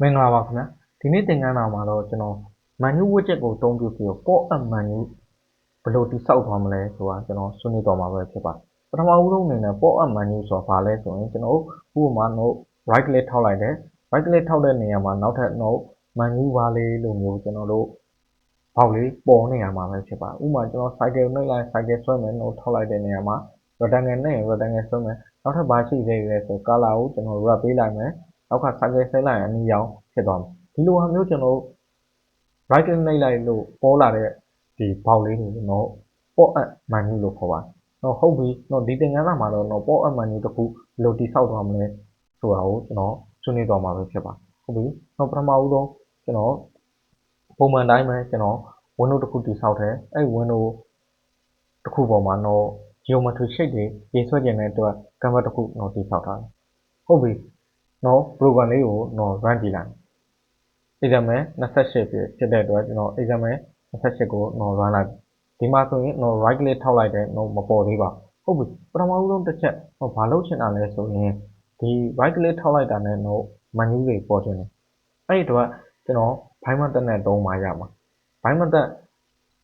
မင်္ဂလာပါခင်ဗျာဒီနေ့သင်ခန်းစာမှာတော့ကျွန်တော် menu widget ကိုအသုံးပြုပြီးတော့ pop up menu ဘယ်လိုတိစောက်သွားမလဲဆိုတာကျွန်တော်ဆွေးနွေးသွားမှာပဲဖြစ်ပါတယ်ပထမဦးဆုံးအနေနဲ့ pop up menu ဆိုတာဘာလဲဆိုရင်ကျွန်တော်ဥပမာ note right click ထောက်လိုက်တယ် right click ထောက်တဲ့နေရာမှာနောက်ထပ် note menu bar လေးလိုမျိုးကျွန်တော်တို့ဘောက်လေးပေါ်နေရမှာပဲဖြစ်ပါတယ်ဥပမာကျွန်တော် cycle နှိပ်လိုက် cycle ဆွဲမယ် note ထောက်လိုက်တဲ့နေရာမှာ rectangle နဲ့ rectangle ဆွဲမယ်နောက်ထပ်ဘာရှိသေးလဲဆို color ကိုကျွန်တော် wrap ပေးလိုက်မယ် နောက်က cycle ဆဲလိုက်ရင် အနီရောင်ဖြစ်သွားမယ်ဒီလိုဟာမျိုးကျွန်တော်တို့ right click နှိပ်လိုက်လို့ပေါ်လာတဲ့ဒီဘောက်လေးကိုကျွန်တော် pop up menu လို့ခေါ်ပါတယ်တော့ဟုတ်ပြီတော့ဒီသင်ခန်းစာမှာတော့တော့ pop up menu တစ်ခုဘယ်လိုတိစောက်သွားမလဲဆိုတာကိုကျွန်တော်ဆွေးနွေးသွားမှာပဲဖြစ်ပါဟုတ်ပြီတော့ပထမဦးဆုံးကျွန်တော်ပုံမှန်တိုင်းပဲကျွန်တော် window တစ်ခုတိစောက်တယ်အဲ့ window တစ်ခုပေါ်မှာတော့ geometry shape တွေရေးဆွဲခြင်းတဲ့အတွက် canvas တစ်ခုတော့တိစောက်ထားတယ်ဟုတ်ပြီ တော့ program လေးကိုတော့ run ကြည့်လိုက် example 28ဖြစ်ဖြစ်တဲ့အတွက်ကျွန်တော် example 28ကိုတော့ run လိုက်ဒီမှာဆိုရင်တော့ right click ထောက်လိုက်တယ်တော့မပေါ်သေးပါဟုတ်ပြီပထမဦးဆုံးတစ်ချက်တော့ဘာလုပ်ချင်တာလဲဆိုရင်ဒီ right click ထောက်လိုက်တာနဲ့တော့ menu တွေပေါ်ခြင်းတယ်အဲ့ဒီတော့ကျွန်တော် bind method နဲ့သုံးမှရမှာ bind method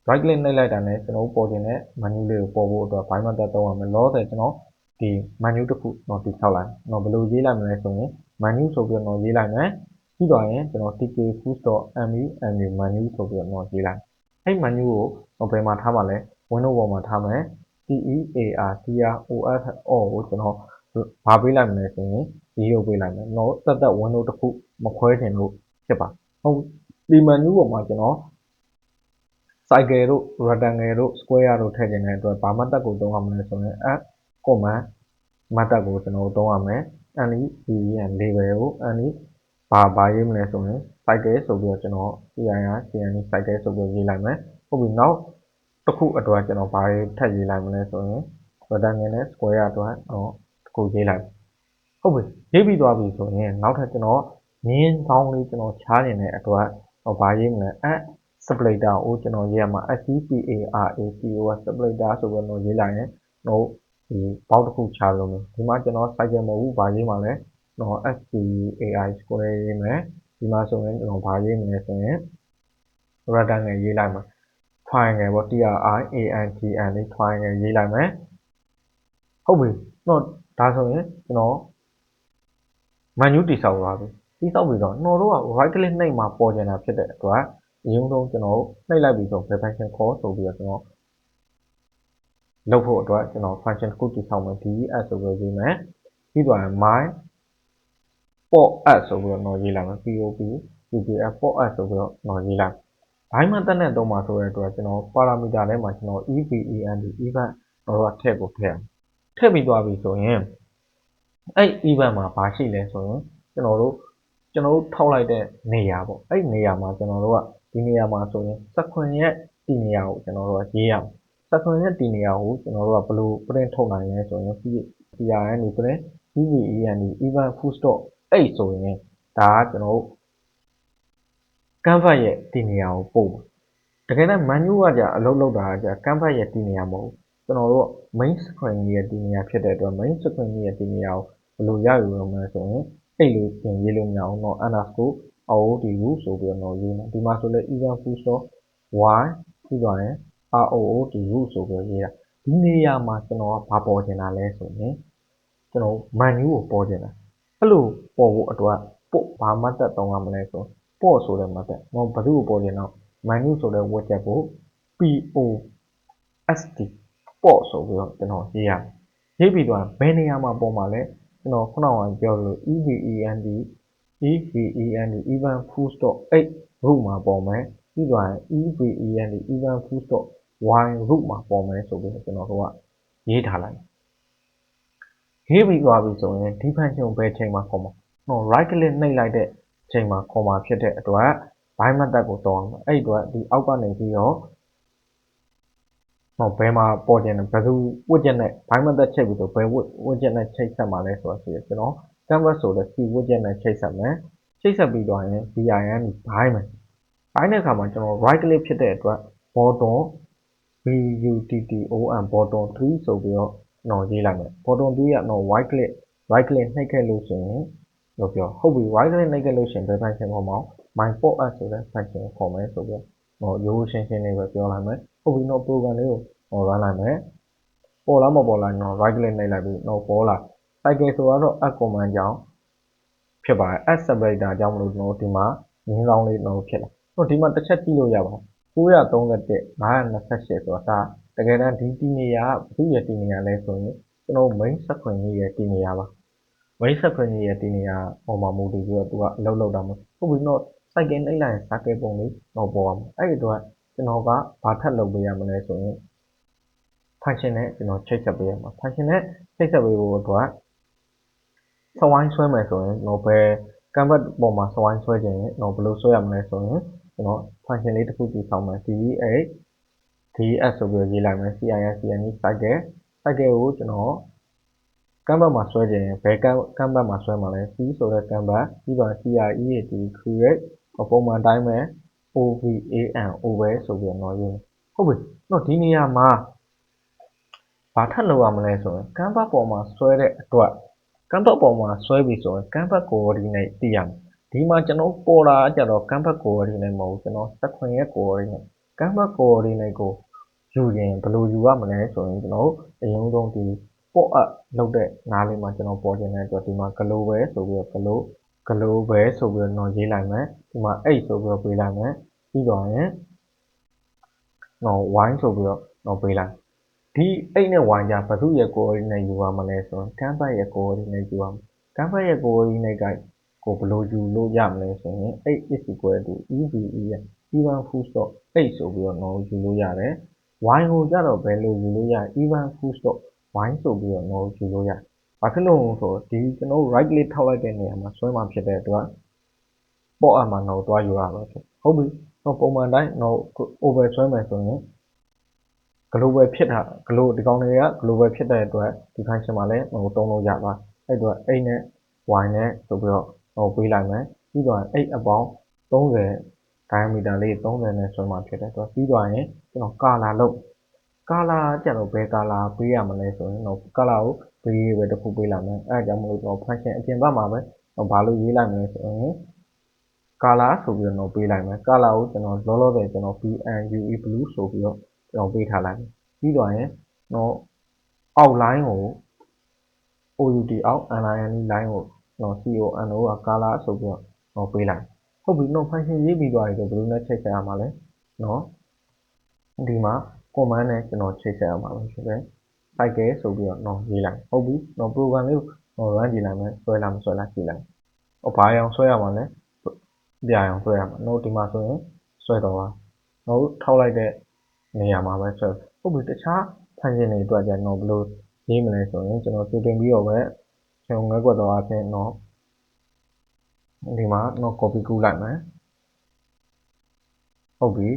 right click နှိပ်လိုက်တာနဲ့ကျွန်တော်ပေါ်ခြင်းတဲ့ menu လေးကိုပေါ်ဖို့အတွက် bind method သုံးရမယ်လောဆယ်ကျွန်တော်ဒီ menu တစ်ခုတော့တိဆောက်လိုက်တော့ဘယ်လိုရေးလိုက်မလဲဆိုရင် menu ဆိုပြီးတော့ရေးလိုက်မယ်ပြီးတော့ရင်ကျွန်တော် tk.foods.mu mu menu ဆိုပြီးတော့ရေးလိုက်အဲ့ menu ကိုတော့ဘယ်မှာထားမှာလဲ window ပေါ်မှာထားမယ် tear tros all ကိုကျွန်တော်ဘာပေးလိုက်မလဲဆိုရင်0ပေးလိုက်မယ်တော့တက်တက် window တစ်ခုမခွဲချင်လို့ဖြစ်ပါဟုတ်ဒီ menu ပေါ်မှာကျွန်တော် cycle တို့ rectangle တို့ square တို့ထည့်ခြင်းတဲ့အတွက်ဘာမှတ်တက်ကိုသုံးရမလဲဆိုရင် add command မှတ်တက်ကိုကျွန်တော်သုံးရမယ် any bn label ကို any ဘာဘာရေးမလဲဆိုရင် cycle ဆိုပြီးတော့ကျွန်တော် CIR CNE cycle ဆိုပြီးရေးလိုက်မယ်ဟုတ်ပြီနောက်တစ်ခုအတွက်ကျွန်တော်ဘာရေးထပ်ရေးလိုက်မလဲဆိုရင် rectangle နဲ့ square အတွက်တော့တစ်ခုရေးလိုက်ဟုတ်ပြီရေးပြီးသွားပြီဆိုရင်နောက်ထပ်ကျွန်တော်မြင်းကောင်းလေးကျွန်တော်ချားနေတဲ့အတွက်တော့ဘာရေးမလဲ add splitter ကိုကျွန်တော်ရေးရမှာ SCPARACOS splitter ဆိုပြီးတော့ရေးလိုက်ရင်တော့ ဒီဘောက်တစ်ခုချလို့မယ်ဒီမှာကျွန်တော် cycle မဟုတ်ဘူးဘာရေးမှာလဲတော့ SCAI square ရေးမယ်ဒီမှာဆိုရင်ကျွန်တော်ဘာရေးမလဲဆိုရင် rectangle ရေးလိုက်မှာ triangle ပေါ့ TRIANGL လေး triangle ရေးလိုက်မယ်ဟုတ်ပြီတော့ဒါဆိုရင်ကျွန်တော် menu တိဆောက်သွားပြီတိဆောက်ပြီးတော့ကျွန်တော်တို့က right click နှိပ်မှာပေါ်ကျင်တာဖြစ်တဲ့အတွက်အရင်ဆုံးကျွန်တော်နှိပ်လိုက်ပြီးဆို function call ဆိုပြီးတော့ကျွန်တော် လုပ်ဖို့အတွက်ကျွန်တော် function တစ်ခုတည်ဆောက်မယ် des ဆိုပြီးရေးမယ်ပြီးတော့ my pop add ဆိုပြီးတော့ရေးလိုက်မယ် pop pdf pop add ဆိုပြီးတော့ရေးလိုက်ဘိုင်းမတက်နဲ့တော့မှာဆိုတဲ့အတွက်ကျွန်တော် parameter ထဲမှာကျွန်တော် event event တော့ထည့်ဖို့ထည့်အောင်ထည့်ပြီးသွားပြီဆိုရင်အဲ့ event မှာဘာရှိလဲဆိုရင်ကျွန်တော်တို့ကျွန်တော်တို့ထောက်လိုက်တဲ့နေရာပေါ့အဲ့နေရာမှာကျွန်တော်တို့ကဒီနေရာမှာဆိုရင်စခွန်ရဲ့ဒီနေရာကိုကျွန်တော်တို့ကရေးရအောင် စခွန်ရဲ့ဒီနေရာကိုကျွန်တော်တို့ကဘယ်လို print ထုတ်နိုင်လဲဆိုရင် PRN ဒီ print EVEN ဒီ event full stop အဲ့ဆိုရင်ဒါကကျွန်တော်တို့ canvas ရဲ့ဒီနေရာကိုပို့တကယ်တော့ menu ကကြာအလုပ်လုပ်တာကကြာ canvas ရဲ့ဒီနေရာမဟုတ်ကျွန်တော်တို့ main screen ရဲ့ဒီနေရာဖြစ်တဲ့အတွက် main screen ရဲ့ဒီနေရာကိုဘယ်လိုရယူရမလဲဆိုရင်အဲ့လိုပြင်ရေးလို့မရအောင်တော့ underscore aod root ဆိုပြီးတော့ရေးမယ်ဒီမှာဆိုလဲ event full stop y ပြီးသွားရင် rood root ဆိုပြီးရေးတာဒီနေရာမှာကျွန်တော်ကဘာပေါ်ချင်တာလဲဆိုရင်ကျွန်တော် menu ကိုပေါ်ချင်တာအဲ့လိုပေါ်ဖို့အတွက်ပို့ဘာမှတ်သက်သုံးရမလဲဆိုပေါ့ဆိုတဲ့မှတ်သက်တော့ဘယ်သူ့ကိုပေါ်ချင်တော့ menu ဆိုတဲ့ widget ကို post ပေါ့ဆိုပြီးတော့ကျွန်တော်ရေးရရေးပြီးသွားဘယ်နေရာမှာပေါ်မှာလဲကျွန်တော်ခုနကပြောလို့ event event event full stop 8 root မှာပေါ်မယ်ပြီးသွားရင် event event full stop y root မှာပေါ်မယ်ဆိုပြီးတော့ကျွန်တော်တို့ကရေးထားလိုက်ရေးပြီးသွားပြီဆိုရင်ဒီ function ဘယ်ချိန်မှာခေါ်မှာတော့ right click နှိပ်လိုက်တဲ့ချိန်မှာခေါ်မှာဖြစ်တဲ့အတွက် bind method ကိုတောင်းအောင်အဲ့ဒီအတွက်ဒီအောက်ကနေပြီးတော့ဟောဘယ်မှာပေါ်ကျင်တယ်ဘယ်သူ widget နဲ့ bind method ချိန်ပြီးတော့ဘယ် widget နဲ့ချိန်ဆက်မှာလဲဆိုတာရှိတယ်ကျွန်တော် canvas ဆိုတဲ့ C widget နဲ့ချိန်ဆက်မယ်ချိန်ဆက်ပြီးတော့ရင် bin bind မယ် bind တဲ့အခါမှာကျွန်တော် right click ဖြစ်တဲ့အတွက် button button button 3ဆိုပြီးတော့တော့ရေးလိုက်မယ် button 3ကတော့ right click right click နှိပ်ခဲ့လို့ဆိုရင်လို့ပြောဟုတ်ပြီ right click နှိပ်ခဲ့လို့ရှရင်ဘယ် function ခေါ်မအောင် my pop up ဆိုတဲ့ function ကိုခေါ်မယ်ဆိုပြီးတော့ရိုးရှင်းရှင်းလေးပဲပြောလိုက်မယ်ဟုတ်ပြီတော့ program လေးကိုဟော run လိုက်မယ်ပေါ်လားမပေါ်လားနော် right click နှိပ်လိုက်ပြီးတော့ပေါ်လာ cycle ဆိုတော့ add command ကြောင့်ဖြစ်ပါတယ် add separator ကြောင့်မလို့ကျွန်တော်ဒီမှာငင်းကောင်းလေးတော့ဖြစ်လာတော့ဒီမှာတစ်ချက်ကြည့်လို့ရပါတယ် 931 528 ဆိုတာ တကယ်တမ်း ဒီတီနေရာကဘုရဲ့တီနေရာလဲဆိုရင် ကျွန်တော် main ဆက်ခွင့်ကြီးရဲ့တီနေရာပါ main ဆက်ခွင့်ကြီးရဲ့တီနေရာဟောမှာ မူတည်ပြီးတော့ သူကအလုပ်လုပ်တာမဟုတ်ဘူးတော့ cycle နှိပ်လိုက်ရင် cycle ပုံလေးတော့ပေါ်အောင်အဲ့ဒီတော့ကျွန်တော်က ဘာထပ်လုပ်ပေးရမလဲဆိုရင် function နဲ့ ကျွန်တော်ချိတ်ဆက်ပေးရမှာ function နဲ့ ချိတ်ဆက်ပေးဖို့အတွက် စဝိုင်းဆွဲမယ်ဆိုရင်တော့ဘယ် canvas ပေါ်မှာ စဝိုင်းဆွဲခြင်းတော့ဘယ်လိုဆွဲရမလဲဆိုရင် ကျွန်တော် function လေးတစ်ခုတည်ဆောက်မယ် dh ds ဆိုပြီးရေးလိုက်မယ် cin cn cycle cycle ကိုကျွန်တော် canvas မှာဆွဲခြင်းဘယ် canvas မှာဆွဲမှာလဲ c ဆိုတဲ့ canvas ပြီးတော့ create create ပုံမှန်တိုင်းပဲ ovan o ပဲဆိုပြီးတော့ရေးဟုတ်ပြီတော့ဒီနေရာမှာဘာထပ်လုပ်ရမလဲဆိုရင် canvas ပေါ်မှာဆွဲတဲ့အတွက် canvas ပေါ်မှာဆွဲပြီဆိုရင် canvas coordinate သိရမယ် ဒီမှာကျွန်တော်ပေါ်လာကြတော့ canvas coordinate မဟုတ်ဘူးကျွန်တော်စက်ခွင်ရဲ့ coordinate canvas coordinate ကိုယူရင်ဘယ်လိုယူရမလဲဆိုရင်ကျွန်တော်အရင်ဆုံးဒီ pop up လုပ်တဲ့နားလေးမှာကျွန်တော်ပေါ်ခြင်းတဲ့အတွက်ဒီမှာ global ဆိုပြီးတော့ global global ဆိုပြီးတော့ရေးလိုက်မယ်ဒီမှာ h ဆိုပြီးတော့ပေးလိုက်မယ်ပြီးတော့ရင်တော့ y ဆိုပြီးတော့တော့ပေးလိုက်ဒီ8နဲ့ y ကြဘယ်သူရဲ့ coordinate ယူရမလဲဆိုရင် canvas ရဲ့ coordinate ယူရမယ် canvas ရဲ့ coordinate က ကိုဘယ်လိုယူလို့ရမလဲဆိုရင် 8 is equal to eve ရဲ့ even full stop 8ဆိုပြီးတော့တော့ယူလို့ရတယ် y ကိုကြတော့ဘယ်လိုယူလို့ရ even full stop y ဆိုပြီးတော့တော့ယူလို့ရဘာဖြစ်လို့ဆိုတော့ဒီကျွန်တော် right click ထောက်လိုက်တဲ့နေရာမှာဆွဲမှာဖြစ်တဲ့အတွက်ပေါ့အမှတော့တွားယူရပါဖြစ်ဟုတ်ပြီတော့ပုံမှန်တိုင်းတော့ over ဆွဲမယ်ဆိုရင် global ဖြစ်တာ global ဒီကောင်တွေက global ဖြစ်တဲ့အတွက်ဒီ function မှာလည်းဟိုတုံးလို့ရပါအဲ့တော့ a နဲ့ y နဲ့ဆိုပြီးတော့ ဟိုပေးလိုက်မယ်ပြီးတော့8အပေါင်း30 diameter လေး30နဲ့ဆွဲမှာဖြစ်တဲ့အတွက်ပြီးတော့ရင်ကျွန်တော် color လုပ် color ကြတော့ဘယ် color ပေးရမလဲဆိုရင်တော့ color ကိုပေးရပဲတစ်ခုပေးလိုက်မယ်အဲဒါကြောင့်မလို့ကျွန်တော် function အပြင်ဘက်မှာပဲဘာလို့ရေးလိုက်မလဲဆိုရင် color ဆိုပြီးတော့ပေးလိုက်မယ် color ကိုကျွန်တော်လောလောဆယ်ကျွန်တော် BNUE blue ဆိုပြီးတော့ကျွန်တော်ပေးထားလိုက်မယ်ပြီးတော့ရင်တော့ outline ကို OUT အောက် align line ကို တော့ CONO က color ဆိုပြီးတော့ပေးလိုက်ဟုတ်ပြီတော့ function ရေးပြီးသွားပြီဆိုဘယ်လိုနဲ့ချိန်ဆက်ရမှာလဲနော်ဒီမှာ command နဲ့ကျွန်တော်ချိန်ဆက်ရမှာလို့ဖြစ်တယ် cycle ဆိုပြီးတော့တော့ရေးလိုက်ဟုတ်ပြီတော့ program လေးကို run ကြည့်လိုက်မယ်ဆွဲလာမဆွဲလာကြည့်လိုက်ဟောဘာအောင်ဆွဲရမှာလဲပြအောင်ဆွဲရမှာတော့ဒီမှာဆိုရင်ဆွဲတော့ပါတော့ထောက်လိုက်တဲ့နေရာမှာပဲဆွဲဟုတ်ပြီတခြား function တွေအတွက်ကျတော့ဘယ်လိုရေးမလဲဆိုရင်ကျွန်တော်ပြင်တင်ပြီးတော့ပဲ ကျွန်တော်ငဲကွက်တော့အဖြစ်တော့ဒီမှာတော့ copy ကူးလိုက်မယ်ဟုတ်ပြီ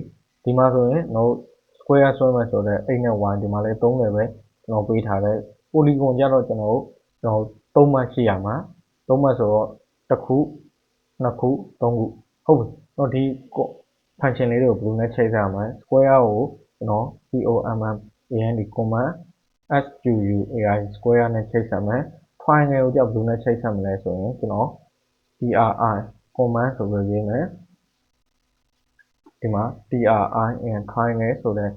ဒီမှာဆိုရင်တော့ square ဆွဲမယ်ဆိုတော့8နဲ့ y ဒီမှာလည်း3လည်းပဲကျွန်တော်ပေးထားတယ် polygon ကြတော့ကျွန်တော်ကျွန်တော်3မှတ်ရှိရမှာ3မှတ်ဆိုတော့တစ်ခုနှစ်ခုသုံးခုဟုတ်ပြီတော့ဒီ function လေးတွေကိုဘယ်လိုနဲ့ချိန်စားမလဲ square ကိုကျွန်တော် command and command squai square နဲ့ချိန်ဆက်မယ် triangle ကိုကြောက်ဘယ်လိုနဲ့ချိန်ဆက်မလဲဆိုရင်ကျွန်တော် tri command ဆိုပြီးရေးမယ်ဒီမှာ tri and triangle ဆိုတဲ့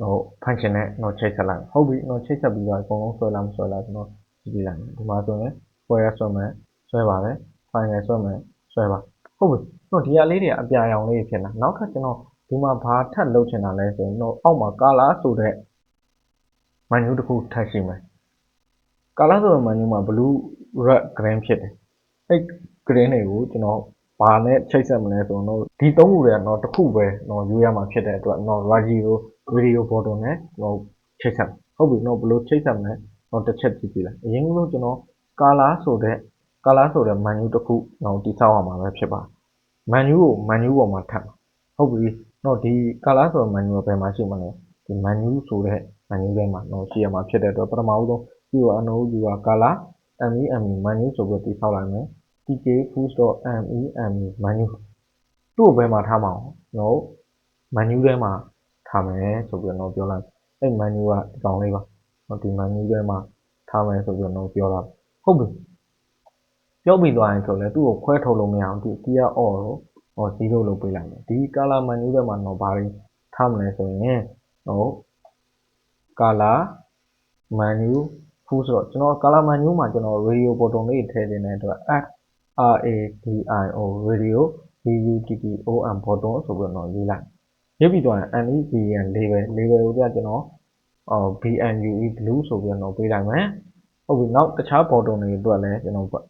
ဟို function နဲ့တော့ချိတ်ဆက်လိုက်ဟုတ်ပြီတော့ချိတ်ဆက်ပြီးတော့အကုန်လုံးဆွဲလာမဆွဲလာကျွန်တော်ကြည့်ပြလိုက်မယ်ဒီမှာဆိုရင် square ဆွဲမယ်ဆွဲပါတယ် triangle ဆွဲမယ်ဆွဲပါဟုတ်ပြီတော့ဒီအလေးတွေအပြာရောင်လေးဖြစ်လာနောက်ထပ်ကျွန်တော်ဒီမှာဘာထပ်လုပ်ချင်တာလဲဆိုရင်တော့အောက်မှာ color ဆိုတဲ့ menu တစ်ခုထပ်ရှိမယ် color ဆိုတဲ့ menu မှာ blue red green ဖြစ်တယ်အဲ့ green တွေကိုကျွန်တော်ဘာနဲ့ချိတ်ဆက်မလဲဆိုတော့ဒီသုံးခုတွေကတော့တစ်ခုပဲတော့ယူရမှာဖြစ်တဲ့အတွက်တော့ radio video button နဲ့တော့ချိတ်ဆက်ဟုတ်ပြီတော့ဘယ်လိုချိတ်ဆက်မလဲတော့တစ်ချက်ကြည့်ကြည့်လိုက်အရင်ကလို့ကျွန်တော် color ဆိုတဲ့ color ဆိုတဲ့ menu တစ်ခုတော့တိစောက်ရမှာပဲဖြစ်ပါ menu ကို menu ပေါ်မှာထပ်ဟုတ်ပြီတော့ဒီ color ဆိုတဲ့ menu ကဘယ်မှာရှိမလဲဒီ menu ဆိုတဲ့ menu ထဲမှာတော့ရှိရမှာဖြစ်တဲ့အတွက်ပထမဦးဆုံး CONO ယူက color MEME menu ဆိုပြီးတိစောက်လိုက်မယ် tk foods.meme menu သူ့ကိုဘယ်မှာထားမအောင်တော့ menu ထဲမှာထားမယ်ဆိုပြီးတော့ ပြောလိုက် အဲ့ menu က ဒီကောင်လေးပါတော့ဒီ menu ထဲမှာထားမယ်ဆိုပြီးတော့ ပြောတာဟုတ်ပြီ ပြောပြီးသွားရင်ဆိုလဲသူ့ကို ခွဲထုတ်လို့မရအောင်ဒီ tier all ကိုဟော0လို့ပေးလိုက်မယ် ဒီ color menu ထဲမှာတော့ဘာတွေထားမလဲဆိုရင်ဟို color menu ဖူးဆိုတော့ကျွန်တော် color menu မှာကျွန်တော် radio button လေးထည့်တင်တဲ့အတွက် r a d i o radio b u t t o n button ဆိုပြီးတော့ရေးလိုက်ရေးပြီးတော့ NEBN label label ကိုပြကျွန်တော်အော် BNUE blue ဆိုပြီးတော့ပေးလိုက်မယ်ဟုတ်ပြီနောက်တခြား button တွေအတွက်လည်းကျွန်တော်ဘယ်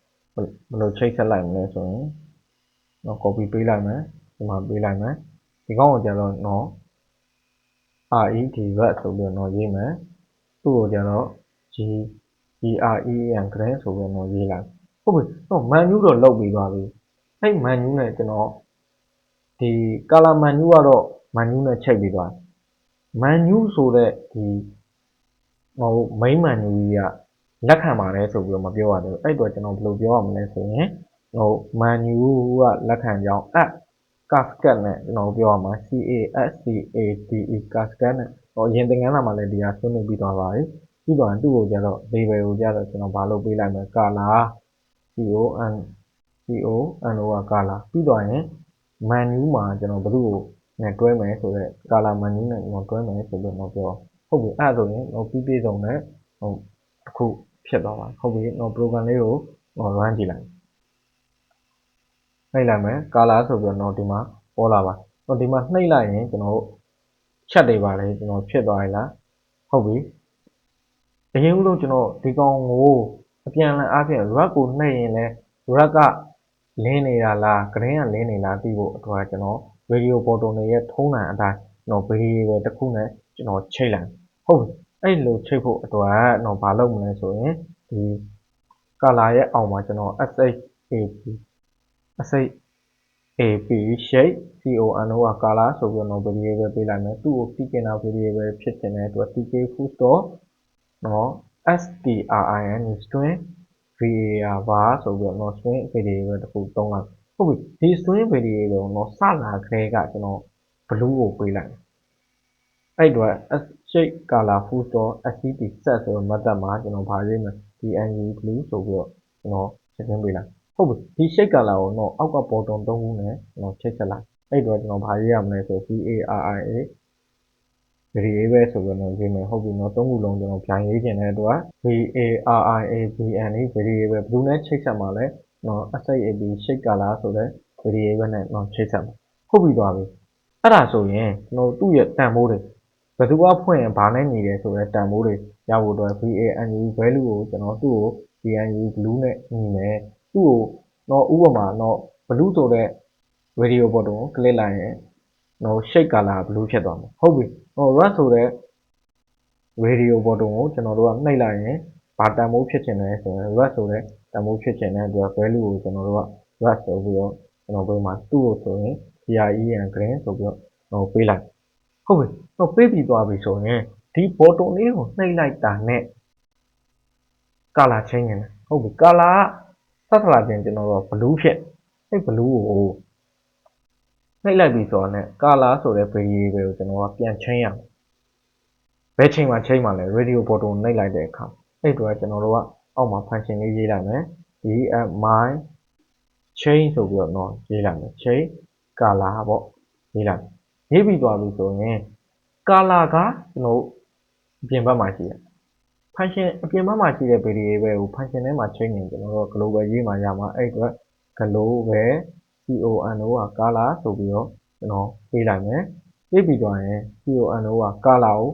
လိုချိတ်ဆက်လိုက်မလဲဆိုရင်တော့ copy ပေးလိုက်မယ်ဒီမှာပေးလိုက်မယ်ဒီကောင်းကိုကျတော့တော့ RED red ဆိုပြီးတော့ရေးမယ်သူ့ကိုကျတော့ G GREN green ဆိုပြီးတော့ရေးလိုက်ဟုတ်ပြီတော့ menu တော့လုတ်ပြီးသွားပြီအဲ့ menu နဲ့ကျွန်တော်ဒီ color menu ကတော့ menu နဲ့ချိန်ပြီးသွား menu ဆိုတဲ့ဒီဟို main menu ကြီးကလက်ခံပါတယ်ဆိုပြီးတော့မပြောရသေးဘူးအဲ့တော့ကျွန်တော်ဘယ်လိုပြောရမလဲဆိုရင်ဟို menu ကလက်ခံကြောင်း app cascade နဲ့ကျွန်တော်ပြောရမှာ C A S C A D E cascade နဲ့ဟိုရင်သင်ခန်းစာမှာလည်းဒီဟာဆွေးနွေးပြီးသွားပါပြီ ပြီးတော့သူ့ကိုကျတော့ label ကိုကျတော့ကျွန်တော်ဘာလုပ်ပေးလိုက်မလဲ color C O N C O N O က color ပြီးတော့ရင် menu မှာကျွန်တော်ဘယ်သူ့ကိုနဲ့တွဲမယ်ဆိုတော့ color menu နဲ့ကျွန်တော်တွဲမယ်ဆိုပြီးတော့ပြောဟုတ်ပြီအဲ့ဒါဆိုရင်ဟိုပြီးပြည့်စုံတဲ့ဟိုတစ်ခုဖြစ်သွားပါဟုတ်ပြီတော့ program လေးကိုဟို run ကြည့်လိုက်နှိပ်လိုက်မယ် color ဆိုပြီးတော့ဒီမှာပေါ်လာပါတော့ဒီမှာနှိပ်လိုက်ရင်ကျွန်တော်တို့ချက်တွေပါလေကျွန်တော်ဖြစ်သွားပြီလားဟုတ်ပြီ အရင်ဦးဆုံးကျွန်တော်ဒီကောင်ကိုအပြန်အလှန်အားဖြင့် rack ကိုနှိပ်ရင်လဲ rack ကလင်းနေတာလား green ကလင်းနေလားသိဖို့အတွက်ကျွန်တော် radio button တွေရဲ့ထုံးစံအတိုင်းကျွန်တော် variable တစ်ခုနဲ့ကျွန်တော်ချိန်လိုက်ဟုတ်ပြီအဲ့လိုချိန်ဖို့အတွက်တော့မလုပ်မလဲဆိုရင်ဒီ color ရဲ့အောက်မှာကျွန်တော် sh ap sh ap shape con က color ဆိုပြီးတော့ variable ပေးလိုက်မယ်သူ့ကိုပြီးကျင်တာ variable ဖြစ်ချင်တဲ့အတွက် tk full stop နော် strin string var ဆိုပြီးတော့ string variable တစ်ခုသုံးလိုက်ဟုတ်ပြီဒီ string variable ကိုတော့စလာခဲကကျွန်တော် blue ကိုပေးလိုက်အဲ့တော့ shape color full stop std set ဆိုတဲ့ method မှာကျွန်တော်ဗာရေးမယ် dnu blue ဆိုပြီးတော့ကျွန်တော်ချက်ချင်းပေးလိုက်ဟုတ်ပြီဒီ shape color ကိုတော့အောက်က button ၃ခုနဲ့ကျွန်တော်ချိန်ချက်လိုက်အဲ့တော့ကျွန်တော်ဗာရေးရမလဲဆို varia variable ဆိုပြီးတော့ရေးမယ်ဟုတ်ပြီနော်သုံးခုလုံးကျွန်တော်ပြန်ရေးခြင်းတဲ့အတွက် variabn variable ဘယ်သူနဲ့ချိတ်ဆက်မှာလဲနော် SAB shape color ဆိုတဲ့ variable နဲ့နော်ချိတ်ဆက်မှာဟုတ်ပြီသွားပြီအဲ့ဒါဆိုရင်ကျွန်တော်သူ့ရဲ့တန်ဖိုးတွေဘယ်သူကဖွင့်ရင်ဘာနဲ့ညီတယ်ဆိုတဲ့တန်ဖိုးတွေရဖို့အတွက် VANU value ကိုကျွန်တော်သူ့ကို VANU blue နဲ့ညီမယ်သူ့ကိုတော့ဥပမာတော့ blue ဆိုတဲ့ radio button ကို click လိုက်ရင်တော့ shape color blue ဖြစ်သွားမှာဟုတ်ပြီ ဟို red ဆိုတဲ့ radio button ကိုကျွန်တော်တို့ကနှိပ်လိုက်ရင်ဘာတန်ဖိုးဖြစ်ချင်လဲဆိုရင် red ဆိုတဲ့တန်ဖိုးဖြစ်ချင်တဲ့အတွက် value ကိုကျွန်တော်တို့က red ဆိုပြီးတော့ကျွန်တော်ပေးမှာသူ့ကိုဆိုရင် GREN green ဆိုပြီးတော့ပေးလိုက်ဟုတ်ပြီတော့ပေးပြီးသွားပြီဆိုရင်ဒီ button လေးကိုနှိပ်လိုက်တာနဲ့ color change နေတယ်ဟုတ်ပြီ color ကဆက်လာခြင်းကျွန်တော်တို့ blue ဖြစ်အဲ့ blue ကို နှိပ်လိုက်ပြီဆိုတော့ ਨੇ color ဆိုတဲ့ variable ကိုကျွန်တော်ကပြန်ချင်းရမယ်ဘယ်ချိန်မှာချိန်မှာလဲ radio button နှိပ်လိုက်တဲ့အခါအဲ့တော့ကျွန်တော်တို့ကအောက်မှာ function လေးရေးလိုက်မယ် df my change ဆိုပြီးတော့เนาะရေးလိုက်မယ် change color ပေါ့ရေးလိုက်ရေးပြီးသွားပြီဆိုရင် color ကကျွန်တော်အပြင်ဘက်မှာရှိတယ် function အပြင်ဘက်မှာရှိတဲ့ variable ကို function ထဲမှာချိန်ရင်ကျွန်တော်တို့ global ရေးမှာရမှာအဲ့အတွက် global con က color ဆိုပြီးတော့ကျွန်တော်ပေးလိုက်မယ်ပေးပြီးတော့ရင် con က color ကို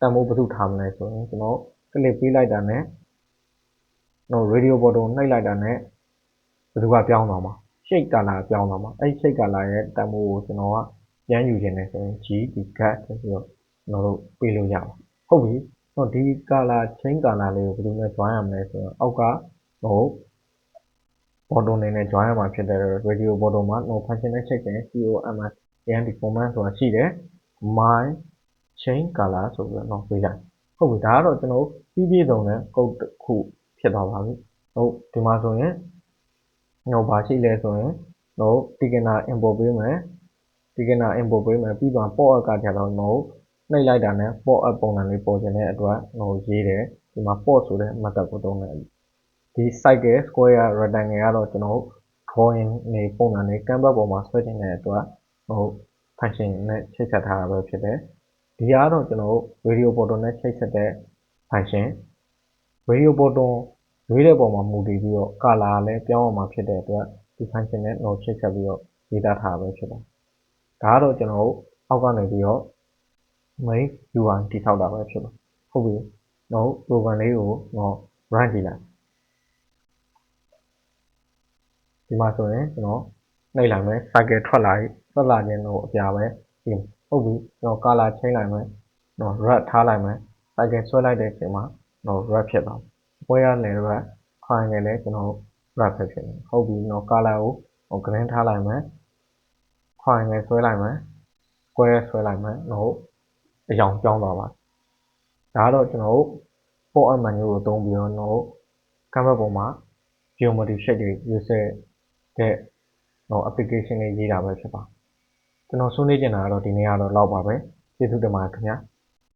တန်ဖိုးဘယ်သူထားမလဲဆိုရင်ကျွန်တော် click ပေးလိုက်တာနဲ့တော့ radio button နှိပ်လိုက်တာနဲ့ဘယ်သူကပြောင်းသွားမှာ shape color ပြောင်းသွားမှာအဲ့ shape color ရဲ့တန်ဖိုးကိုကျွန်တော်ကပြန်ယူခြင်းနဲ့ဆိုရင် g ဒီ cut ဆိုပြီးတော့ကျွန်တော်တို့ပေးလို့ရပါဟုတ်ပြီတော့ဒီ color change color လေးကိုဘယ်လိုလဲ join ရမလဲဆိုတော့အောက်ကဟို button နေနဲ့ join ရမှာဖြစ်တဲ့ radio button မှာ no function နဲ့ချိန်တယ် com and command ဆိုတာရှိတယ် my change color ဆိုပြီးတော့ပေးလိုက်ဟုတ်ပြီဒါကတော့ကျွန်တော်ပြီးပြည့်စုံတဲ့ code တစ်ခုဖြစ်သွားပါပြီဟုတ်ဒီမှာဆိုရင်ဟိုဘာရှိလဲဆိုရင်ဟို beginner import ပေးမယ် beginner import ပေးမယ်ပြီးတော့ port ကကြတော့ဟိုနှိပ်လိုက်တာနဲ့ port ပုံစံလေးပေါ်ခြင်းတဲ့အတွက်ဟိုရေးတယ်ဒီမှာ port ဆိုတဲ့ method ကိုသုံးတယ် ဒီ cycle square rectangle ကတော့ကျွန်တော်တို့ drawing နေပုံစံနေကမ်းဘက်ပေါ်မှာဆွဲတင်တဲ့အတွက်ဟို function နဲ့ချိတ်ဆက်ထားတာပဲဖြစ်တယ်ဒီကတော့ကျွန်တော်တို့ radio button နဲ့ချိတ်ဆက်တဲ့ function radio button ရွေးတဲ့ပုံမှာမူတည်ပြီးတော့ color လည်းပြောင်းအောင်မှာဖြစ်တဲ့အတွက်ဒီ function နဲ့တော့ချိတ်ဆက်ပြီးတော့ရေးသားထားတာပဲဖြစ်ပါတယ်ဒါကတော့ကျွန်တော်တို့အောက်ကနေပြီးတော့ main UI တိဆောက်တာပဲဖြစ်ပါဟုတ်ပြီတော့ program လေးကိုတော့ run ကြည့်လိုက် ဒီမှာဆိုရင်ကျွန်တော်နှိပ်လိုက်မယ် cycle ထွက်လာပြီထွက်လာခြင်းတော့အပြာပဲဒီဟုတ်ပြီကျွန်တော် color ချိန်လိုက်မယ်တော့ red ထားလိုက်မယ် cycle ဆွဲလိုက်တဲ့အချိန်မှာတော့ red ဖြစ်သွားပွဲရလည်း red triangle လည်းကျွန်တော် red ပဲဖြစ်နေဟုတ်ပြီတော့ color ကိုဟို green ထားလိုက်မယ် triangle ဆွဲလိုက်မယ် square ဆွဲလိုက်မယ်တော့အရောင်ပြောင်းသွားပါဒါကတော့ကျွန်တော်တို့ pop up menu ကိုသုံးပြီးတော့ကျွန်တော်တို့ကမ်းဘက်ပေါ်မှာ geometry shape တွေရွေးဆက် တဲ့ဟို application လေးရေးတာပဲဖြစ်ပါကျွန်တော်ဆွေးနွေးချင်တာကတော့ ဒီနေ့ကတော့လောက်ပါပဲ ကျေးဇူးတင်ပါတယ်ခင်ဗျာ